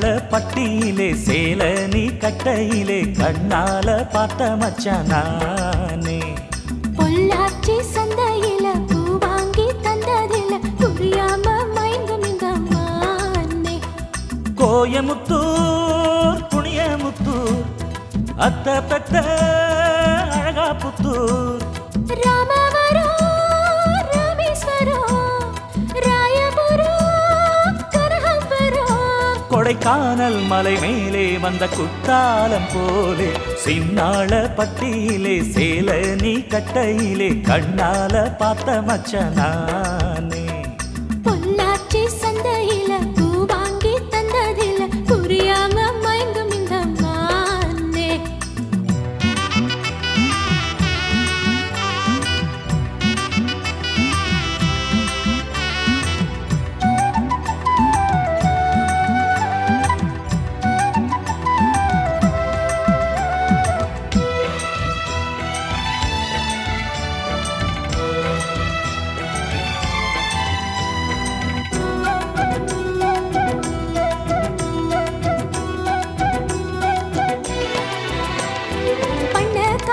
சின்னாள பட்டியிலே சேல நீ கட்டையிலே கண்ணால பார்த்த மச்சான் பொள்ளாச்சி சந்தையில பூ வாங்கி தந்ததில்ல புரியாம மயங்கும் இந்த மானே. கோயமுத்தூர் புனியமுத்தூர் அத்த பெத்த அழகா புத்தூர் ராமவரம் கொடைக்கானல் மலை மேலே வந்த குத்தாலம் போலே சின்னாள பட்டியிலே சேல நீ கட்டையிலே கண்ணால பார்த்த மச்சனானே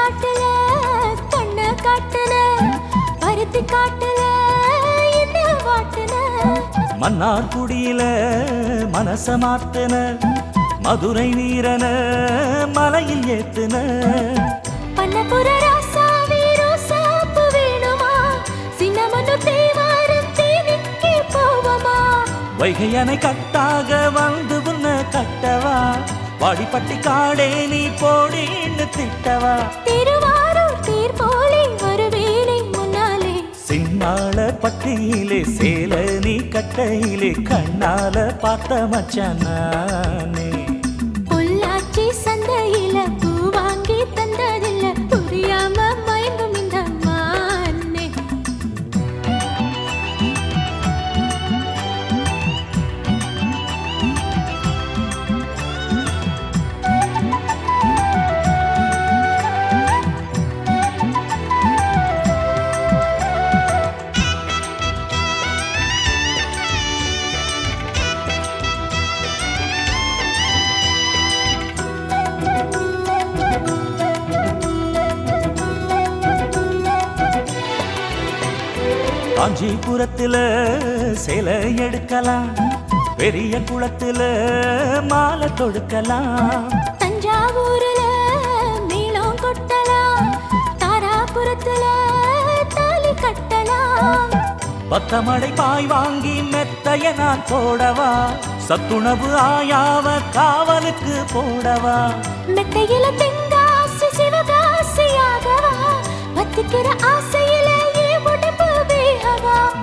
காட்டுல கண்ண காட்டுல பருத்தி காட்டுல என்ன வாட்டுன? மன்னார் குடியில மனச மாத்துன மதுரை வீரன மலையில் ஏத்துன. பண்ணபுர ராசாவி ரோசாப்பு வேணுமா? சின்னமனு தேவாரம் தேனிக்கு போவமா? வைகை அணை கட்டாக வந்து உன்ன கட்டவா? வாடிப்பட்டி காடே நீ போடின்னு திட்டவா? திருவாரூர் தேர் போலே வருவேனே முன்னாலே. சின்னாள பட்டியிலே சேல நீ கட்டையிலே கண்ணால பார்த்த மச்சானே பொள்ளாச்சி சந்தையில பூ வாங்கி தந்ததில்ல காஞ்சிபுரத்துல சேலை எடுக்கலாம் பெரிய குளத்துல மாலை தொடுக்கலாம். தஞ்சாவூர்ல மேளம் கொட்டலாம் தாராபுரத்துல தாலி கட்டலாம். பத்தமடை பாய் வாங்கி மெத்தைய நான் போடவா சத்துணவு ஆயாவ காவலுக்கு போடவா. மெத்தையில தெங்காசி சிவகாசியாகவா உடம்பு வேகவா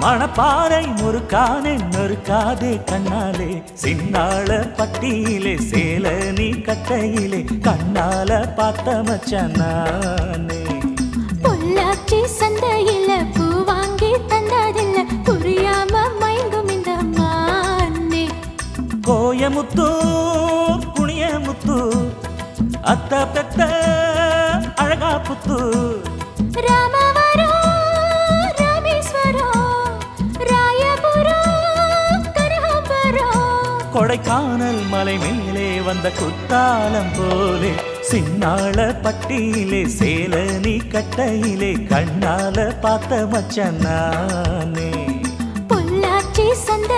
மணப்பாறை முறுக்கானே நொறுக்காதே கண்ணாலே. சின்னாள பட்டியிலே சேல நீ கட்டையிலே கண்ணால பார்த்த மச்சானே பொள்ளாச்சி சந்தையில பூ வாங்கி தந்ததில்ல புரியாம மயங்கும் இந்த மானே கோயமுத்தூர் குணியமுத்தூர் அத்த பெத்த அழகா புத்தூர் ராமவரம் கொடைக்கானல் மலை மேலே வந்த குத்தாலம் போலே சின்னாள பட்டியிலே சேல நீ கட்டையிலே கண்ணால பார்த்த மச்சனானே பொள்ளாச்சி சந்த